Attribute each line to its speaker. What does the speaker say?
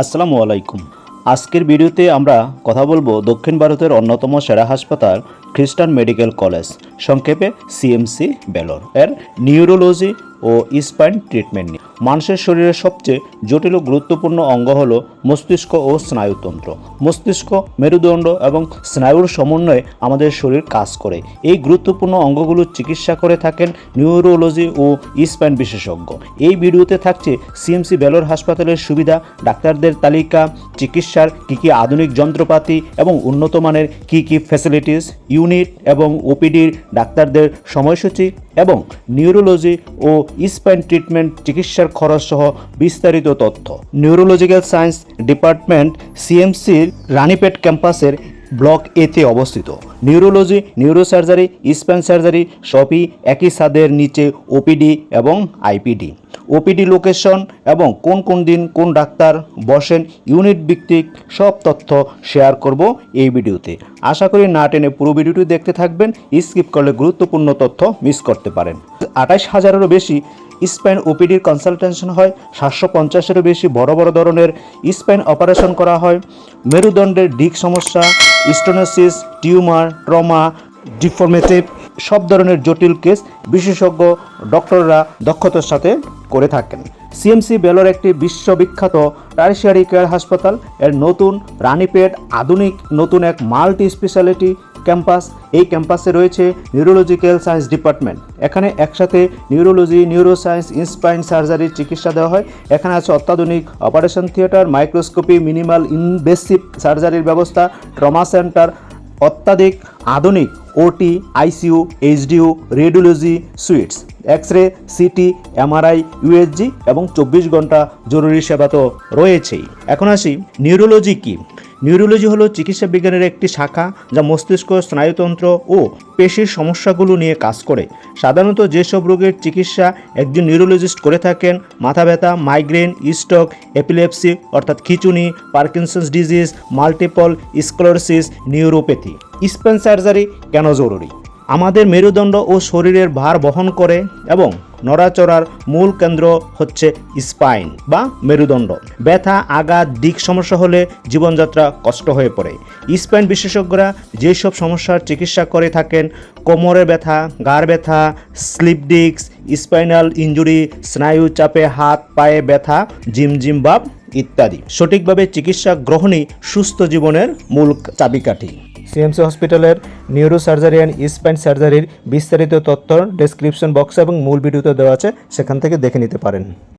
Speaker 1: আসসালামু আলাইকুম। আজকের ভিডিওতে আমরা কথা বলব দক্ষিণ ভারতের অন্যতম সেরা হাসপাতাল, খ্রিস্টান মেডিকেল কলেজ, সংক্ষেপে সিএমসি বেলোর এর নিউরোলজি ও স্পাইন ট্রিটমেন্ট নিয়ে। মানুষের শরীরের সবচেয়ে জটিল ও গুরুত্বপূর্ণ অঙ্গ হল মস্তিষ্ক ও স্নায়ুতন্ত্র। মস্তিষ্ক, মেরুদণ্ড এবং স্নায়ুর সমন্বয়ে আমাদের শরীর কাজ করে। এই গুরুত্বপূর্ণ অঙ্গগুলোর চিকিৎসা করে থাকেন নিউরোলজি ও স্পাইন বিশেষজ্ঞ। এই ভিডিওতে থাকছে সিএমসি বেলোর হাসপাতালের সুবিধা, ডাক্তারদের তালিকা, চিকিৎসার কী কী আধুনিক যন্ত্রপাতি এবং উন্নত মানের কী কী ফ্যাসিলিটিস ইউনিট এবং ওপিডির ডাক্তারদের সময়সূচি এবং নিউরোলজি ও স্পাইন ট্রিটমেন্ট চিকিৎসার খরচ সহ বিস্তারিত তথ্য। নিউরোলজিক্যাল সায়েন্স ডিপার্টমেন্ট সিএমসির রানীপেট ক্যাম্পাসের ব্লক এতে অবস্থিত। নিউরোলজি, নিউরোসার্জারি স্পাইন সার্জারি, সবই একই ছাদের নিচে ওপিডি এবং আইপিডি। ওপিডি লোকেশন এবং কোন কোন দিন কোন ডাক্তার বসেন, ইউনিট ভিত্তিক সব তথ্য শেয়ার করব এই ভিডিওতে। আশা করি না টেনে পুরো ভিডিওটি দেখতে থাকবেন, স্কিপ করলে গুরুত্বপূর্ণ তথ্য মিস করতে পারেন। আঠাশ হাজারেরও বেশি স্পেন ওপিডির কনসালটেশন হয়, সাতশো পঞ্চাশেরও বেশি বড় বড় ধরনের স্পেন অপারেশন করা হয়, মেরুদণ্ডের ডিক সমস্যা স্টোনোসিস টিউমার, ট্রমা, ডিফর্মেটিভ, সব ধরনের জটিল কেস বিশেষজ্ঞ ডক্টররা দক্ষতার সাথে করে থাকেন। সিএমসি বেলোর একটি বিশ্ববিখ্যাত টার্সিয়ারি কেয়ার হাসপাতাল, এর নতুন রানীপেট, আধুনিক, নতুন এক মাল্টি স্পেশালিটি ক্যাম্পাস, এই ক্যাম্পাসে রয়েছে নিউরোলজিক্যাল সায়েন্স ডিপার্টমেন্ট এখানে একসাথে নিউরোলজি নিউরোসায়েন্স ইনস্পাইন সার্জারির চিকিৎসা দেওয়া হয়। এখানে আছে অত্যাধুনিক operation theatre microscopy minimal invasive সার্জারির ব্যবস্থা ট্রমা সেন্টার অত্যাধিক আধুনিক OT ICU HDU radiology suites X ray CT MRI USG এবং চব্বিশ ঘণ্টা জরুরি সেবা তো রয়েছেই। এখন আসি নিউরোলজি কি? নিউরোলজি হলো চিকিৎসা বিজ্ঞানের একটি শাখা যা মস্তিষ্ক, স্নায়ুতন্ত্র ও পেশির সমস্যাগুলো নিয়ে কাজ করে। সাধারণত যেসব রোগের চিকিৎসা একজন নিউরোলজিস্ট করে থাকেন, মাথা ব্যথা, মাইগ্রেন, স্ট্রোক, এপিলেপসি অর্থাৎ খিচুনি, Parkinson's disease, multiple sclerosis, neuropathy. Spine surgery কেন জরুরি? আমাদের মেরুদণ্ড ও শরীরের ভার বহন করে এবং নড়াচড়ার মূল কেন্দ্র হচ্ছে স্পাইন বা মেরুদণ্ড। ব্যথা, আঘাত, দিক সমস্যা হলে জীবনযাত্রা কষ্ট হয়ে পড়ে। স্পাইন বিশেষজ্ঞরা যেসব সমস্যার চিকিৎসা করে থাকেন, কোমরে ব্যথা গাড় ব্যথা, স্লিপ ডিস্ক, স্পাইনাল ইঞ্জুরি স্নায়ু চাপে হাত, পায়ে ব্যথা, জিমজিম ভাব ইত্যাদি। সঠিকভাবে চিকিৎসা গ্রহণই সুস্থ জীবনের মূল চাবিকাঠি। সিএমসি হসপিটালের নিউরো সার্জারি অ্যান্ড স্পাইন সার্জারির বিস্তারিত তথ্য ডেসক্রিপশন বক্স এবং মূল ভিডিওতে দেওয়া আছে, সেখান থেকে দেখে নিতে পারেন।